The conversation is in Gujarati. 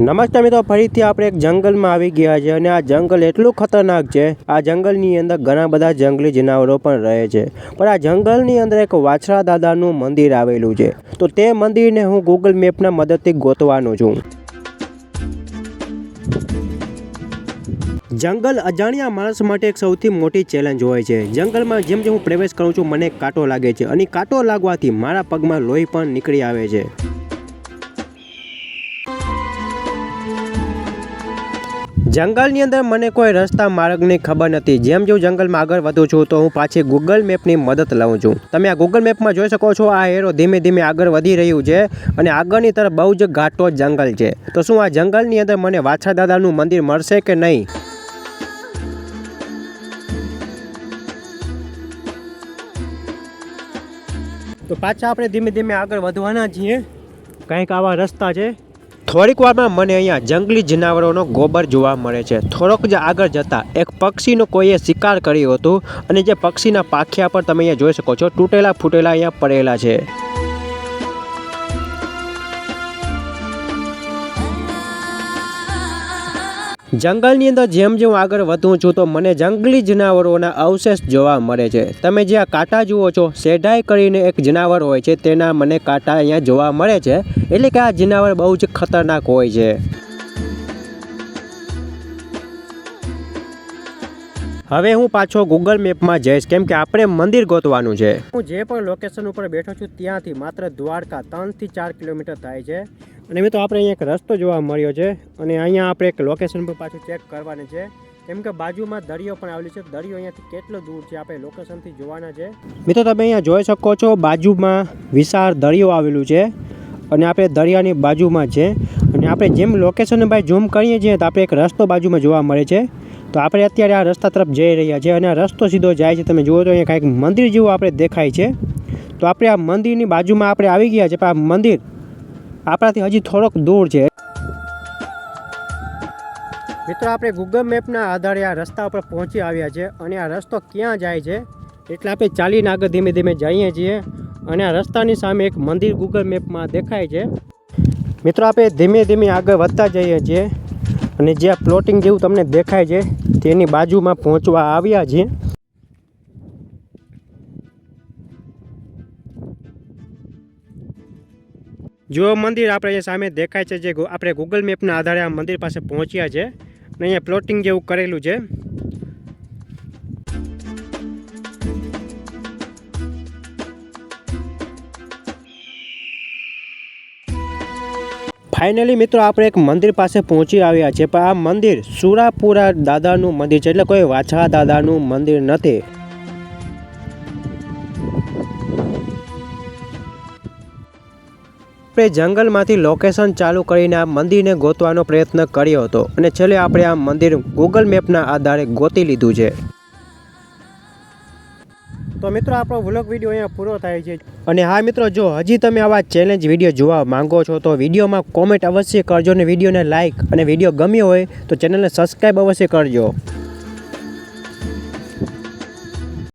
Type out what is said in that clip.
નમસ્તે મિત્રો, ફરીથી આપણે એક જંગલમાં આવી ગયા છે અને આ જંગલ એટલું ખતરનાક છે, આ જંગલની અંદર ઘણા બધા જંગલી જનાવરો પણ રહે છે. પણ આ જંગલની અંદર એક વાછરા દાદાનું મંદિર આવેલું છે. તો તે મંદિરને હું ગૂગલ મેપના મદદથી ગોતવાનો છું. જંગલ અજાણ્યા માણસ માટે એક સૌથી મોટી ચેલેન્જ હોય છે. જંગલમાં જેમ જેમ હું પ્રવેશ કરું છું, મને કાંટો લાગે છે અને કાંટો લાગવાથી મારા પગમાં લોહી પણ નીકળી આવે છે. જંગલની અંદર મને કોઈ રસ્તા માર્ગની ખબર નથી. જેમ જેમ જંગલમાં આગળ વધું છું, તો હું પાછી ગૂગલ મેપની મદદ લઉં છું. તમે આ ગૂગલ મેપમાં જોઈ શકો છો, આ હેરો ધીમે ધીમે આગળ વધી રહ્યું છે અને આગળની તરફ બહુ જ ઘાટો જંગલ છે. તો શું આ જંગલની અંદર મને વાછા દાદાનું મંદિર મળશે કે નહીં? તો પાછા આપણે ધીમે ધીમે આગળ વધવાના છીએ. કંઈક આવા રસ્તા છે. થોડીક વારમાં મને અહીંયા જંગલી જનાવરોનો ગોબર જોવા મળે છે. થોડોક જ આગળ જતાં એક પક્ષીનો કોઈએ શિકાર કર્યો હતો અને જે પક્ષીના પાખિયા પર તમે અહીંયા જોઈ શકો છો તૂટેલા ફૂટેલા અહીંયા પડેલા છે. જંગલની અંદર જેમ જેમ આગળ વધું છું તો મને જંગલી જનાવરોના અવશેષ જોવા મળે છે. તમે જે આ કાંટા જુઓ છો સેઢાઈ કરીને એક જનાવર હોય છે, તેના મને કાંટા અહીંયા જોવા મળે છે, એટલે કે આ જનાવર બહુ જ ખતરનાક હોય છે. હવે હું પાછો ગૂગલ મેપમાં જઈશ, કેમ કે આપણે મંદિર ગોતવાનું છે. હું જે પણ લોકેશન ઉપર બેઠો છું ત્યાંથી માત્ર દ્વારકા ત્રણથી ચાર કિલોમીટર થાય છે. અને મિત્રો, આપણે અહીંયા એક રસ્તો જોવા મળ્યો છે અને અહીંયા આપણે એક લોકેશન પર પાછું ચેક કરવાની છે. કેમ કે બાજુમાં દરિયો પણ આવેલો છે. દરિયો અહીંયાથી કેટલો દૂર છે આપણે લોકેશનથી જોવાના છે. મિત્રો, તમે અહીંયા જોઈ શકો છો, બાજુમાં વિશાળ દરિયો આવેલું છે અને આપણે દરિયાની બાજુમાં છે. અને આપણે જેમ લોકેશન ભાઈ ઝૂમ કરીએ છીએ, તો આપણે એક રસ્તો બાજુમાં જોવા મળે છે. તો આપણે અત્યારે આ રસ્તા તરફ જઈ રહ્યા છીએ અને આ રસ્તો સીધો જાય છે. તમે જુઓ તો અહીંયા કાંઈક મંદિર જેવું આપણે દેખાય છે. તો આપણે આ મંદિરની બાજુમાં આપણે આવી ગયા છે પણ આ મંદિર આપણાથી હજી થોડોક દૂર છે. મિત્રો, આપણે ગૂગલ મેપના આધારે આ રસ્તા ઉપર પહોંચી આવ્યા છે અને આ રસ્તો ક્યાં જાય છે એટલે આપણે ચાલીને આગળ ધીમે ધીમે જઈએ છીએ અને આ રસ્તાની સામે એક મંદિર ગૂગલ મેપમાં દેખાય છે. મિત્રો, આપણે ધીમે ધીમે આગળ વધતા જઈએ છીએ અને જે આ પ્લોટિંગ જેવું તમને દેખાય છે તેની બાજુમાં પહોંચવા આવ્યા છીએ. જો મંદિર આપણે અહીંયા સામે દેખાય છે, જે આપણે ગૂગલ મેપના આધારે આ મંદિર પાસે પહોંચ્યા છે અને અહીંયા પ્લોટિંગ જેવું કરેલું છે. ફાઇનલી મિત્રો, આપણે એક મંદિર પાસે પહોંચી આવ્યા છે, પણ આ મંદિર સુરાપુરા દાદાનું મંદિર છે, એટલે કોઈ વાછા દાદાનું મંદિર નથી. આપણે જંગલમાંથી લોકેશન ચાલુ કરીને આ મંદિરને ગોતવાનો પ્રયત્ન કર્યો હતો અને છેલ્લે આપણે આ મંદિર ગૂગલ મેપના આધારે ગોતી લીધું છે. તો મિત્રો, આપણો વ્લોગ વીડિયો અહીંયા પૂરો થાય છે. અને હા મિત્રો, જો હજી તમે આવા ચેલેન્જ વીડિયો જોવા માંગો છો, તો વિડીયોમાં કોમેન્ટ અવશ્ય કરજો અને વિડીયોને લાઇક અને વીડિયો ગમ્યો હોય, તો ચેનલને સબસ્ક્રાઈબ અવશ્ય કરજો.